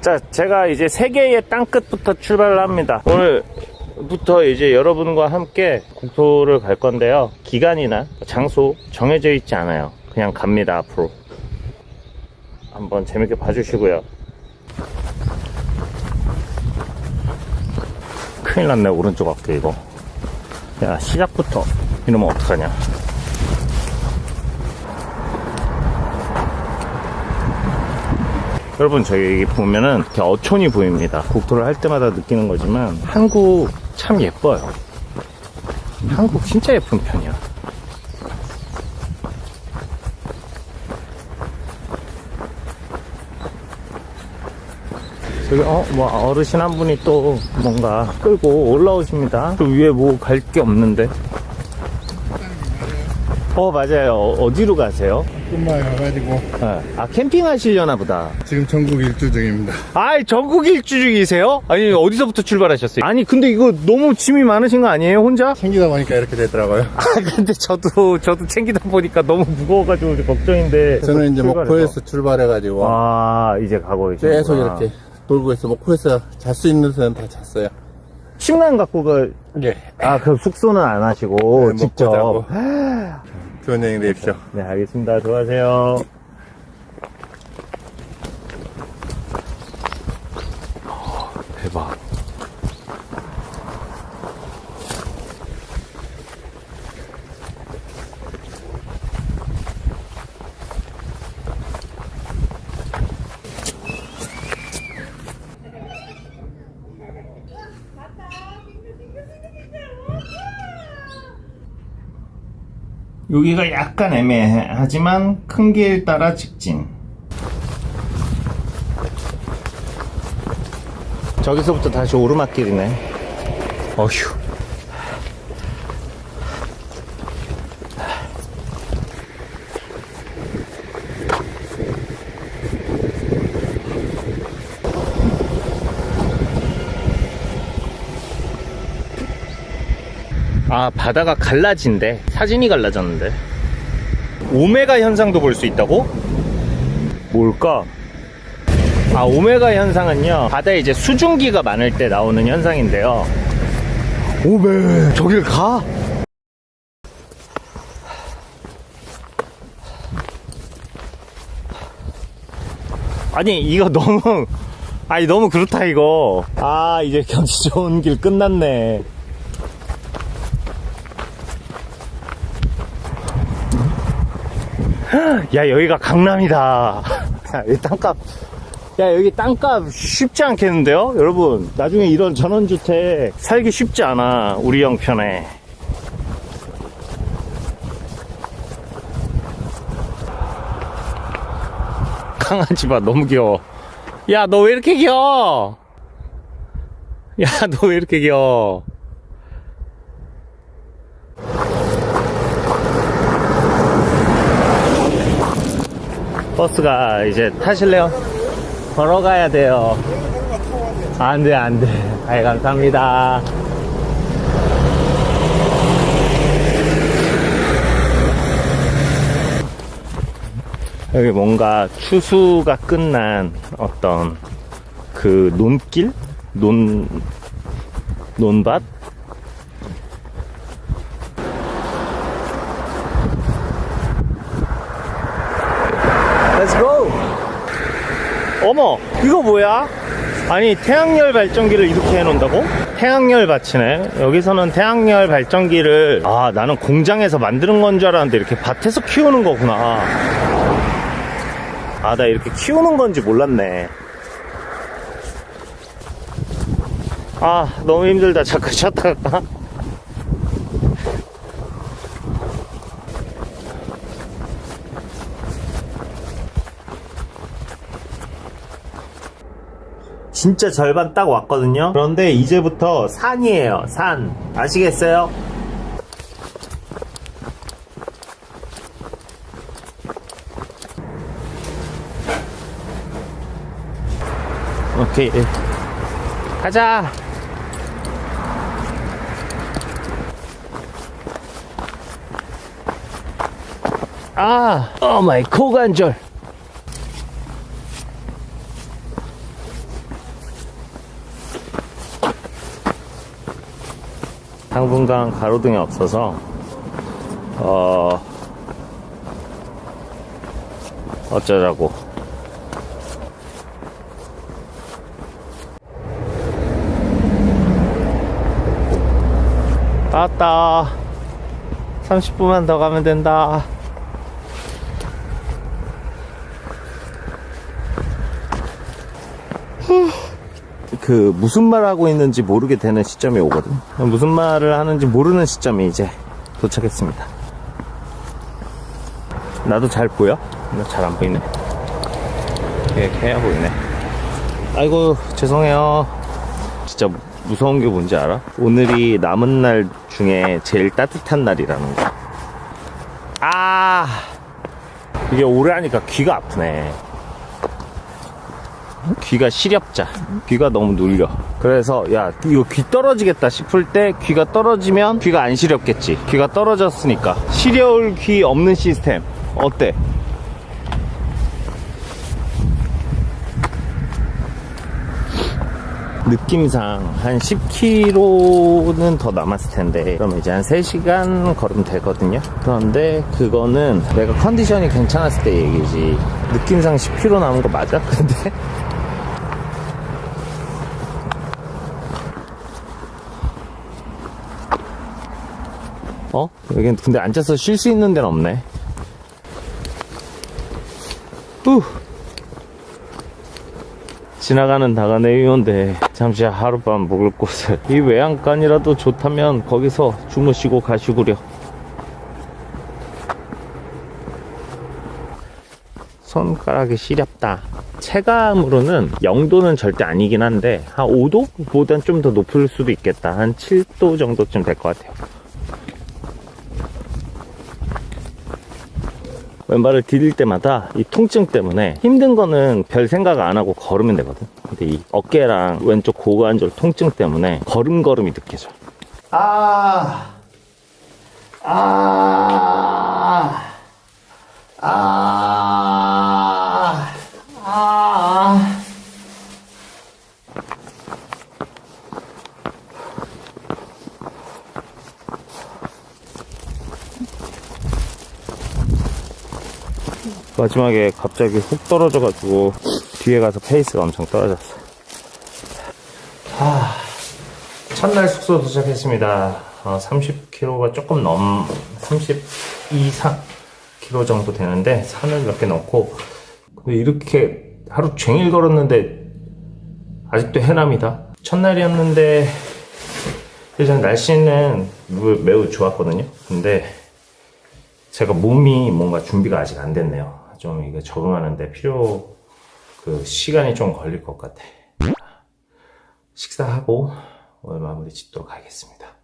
자, 제가 이제 세계의 땅끝부터 출발을 합니다. 오늘부터 이제 여러분과 함께 국토를 갈 건데요. 기간이나 장소 정해져 있지 않아요. 그냥 갑니다, 앞으로. 한번 재밌게 봐주시고요. 큰일 났네, 오른쪽 어깨, 이거. 야, 시작부터 이러면 어떡하냐. 여러분 저기 보면은 어촌이 보입니다. 국토를 할 때마다 느끼는 거지만 한국 참 예뻐요. 한국 진짜 예쁜 편이야. 저기 어 뭐 어르신 한 분이 또 뭔가 끌고 올라오십니다. 그 위에 뭐 갈 게 없는데. 어 맞아요. 어, 어디로 가세요? 끝마에 가가지고 네. 아 캠핑 하시려나 보다. 지금 전국 일주 중입니다. 아이 전국 일주 중이세요? 아니 어디서부터 출발하셨어요? 아니 근데 이거 너무 짐이 많으신 거 아니에요 혼자? 챙기다 보니까 이렇게 되더라고요. 아 근데 저도 저도 챙기다 보니까 너무 무거워가지고 이제 걱정인데 저는 이제 출발해서. 목포에서 출발해가지고 아 이제 가고 계시구나 계속 이렇게 돌고 있어. 목포에서 잘 수 있는 데는 다 잤어요. 침낭 갖고 그 예. 아, 그 숙소는 안 하시고 네, 직접. 자고. 좋은 여행 되십시오. 네, 알겠습니다. 들어가세요. 여기가 약간 애매하지만 큰 길 따라 직진. 저기서부터 다시 오르막길이네. 어휴. 아 바다가 갈라진대 사진이 갈라졌는데 오메가 현상도 볼 수 있다고? 뭘까? 아 오메가 현상은요 바다에 이제 수증기가 많을 때 나오는 현상인데요 오메 저길 가? 아니 이거 너무 아니 너무 그렇다 이거 아 이제 경치 좋은 길 끝났네 야 여기가 강남이다. 야 여기 땅값. 야 여기 땅값 쉽지 않겠는데요? 여러분 나중에 이런 전원주택 살기 쉽지 않아 우리 형편에. 강아지 봐 너무 귀여워. 야 너 왜 이렇게 귀여워? 야 너 왜 이렇게 귀여워 버스가 이제 타실래요? 걸어가야 돼요. 안 돼, 안 돼. 아이, 감사합니다. 여기 뭔가 추수가 끝난 어떤 그 논길? 논, 논밭? 어머, 이거 뭐야? 아니, 태양열 발전기를 이렇게 해놓는다고? 태양열 밭이네. 여기서는 태양열 발전기를, 아, 나는 공장에서 만드는 건 줄 알았는데 이렇게 밭에서 키우는 거구나. 아, 나 이렇게 키우는 건지 몰랐네. 아, 너무 힘들다. 잠깐 쉬었다 갈까? 진짜 절반 딱 왔거든요. 그런데 이제부터 산이에요. 산. 아시겠어요? 오케이. 가자. 아, 어 마이 고관절. 당분간 가로등이 없어서 어 어쩌자고. 왔다. 30분만 더 가면 된다 그 무슨 말 하고 있는지 모르게 되는 시점이 오거든. 무슨 말을 하는지 모르는 시점에 이제 도착했습니다. 나도 잘 보여? 잘 안 보이네. 이렇게 해야 보이네. 아이고 죄송해요. 진짜 무서운 게 뭔지 알아? 오늘이 남은 날 중에 제일 따뜻한 날이라는 거. 아 이게 오래 하니까 귀가 아프네. 귀가 시렵자. 귀가 너무 눌려. 그래서 야 이거 귀 떨어지겠다 싶을 때 귀가 떨어지면 귀가 안 시렵겠지. 귀가 떨어졌으니까 시려울 귀 없는 시스템 어때? 느낌상 한 10km는 더 남았을 텐데 그럼 이제 한 3시간 걸으면 되거든요 그런데 그거는 내가 컨디션이 괜찮았을 때 얘기지 느낌상 10km 남은 거 맞아? 근데 어? 여긴 근데 앉아서 쉴 수 있는 데는 없네. 후. 지나가는 다가내위원데 잠시 하룻밤 묵을 곳을. 이 외양간이라도 좋다면 거기서 주무시고 가시구려. 손가락이 시렵다. 체감으로는 0도는 절대 아니긴 한데 한 5도보단 좀 더 높을 수도 있겠다. 한 7도 정도쯤 될 것 같아요 왼발을 디딜 때마다 이 통증 때문에 힘든 거는 별 생각 안 하고 걸으면 되거든. 근데 이 어깨랑 왼쪽 고관절 통증 때문에 걸음걸음이 느껴져. 아, 아, 아, 마지막에 갑자기 훅 떨어져가지고 뒤에 가서 페이스가 엄청 떨어졌어. 하, 첫날 숙소 도착했습니다. 어, 30km가 조금 넘, 32, 4km 정도 되는데 산을 몇 개 넣고 근데 이렇게 하루 종일 걸었는데 아직도 해남이다. 첫날이었는데 일단 날씨는 매우 좋았거든요. 근데 제가 몸이 뭔가 준비가 아직 안 됐네요. 좀 이게 적응하는데 필요 그 시간이 좀 걸릴 것 같아. 식사하고 오늘 마무리 짓도록 하겠습니다.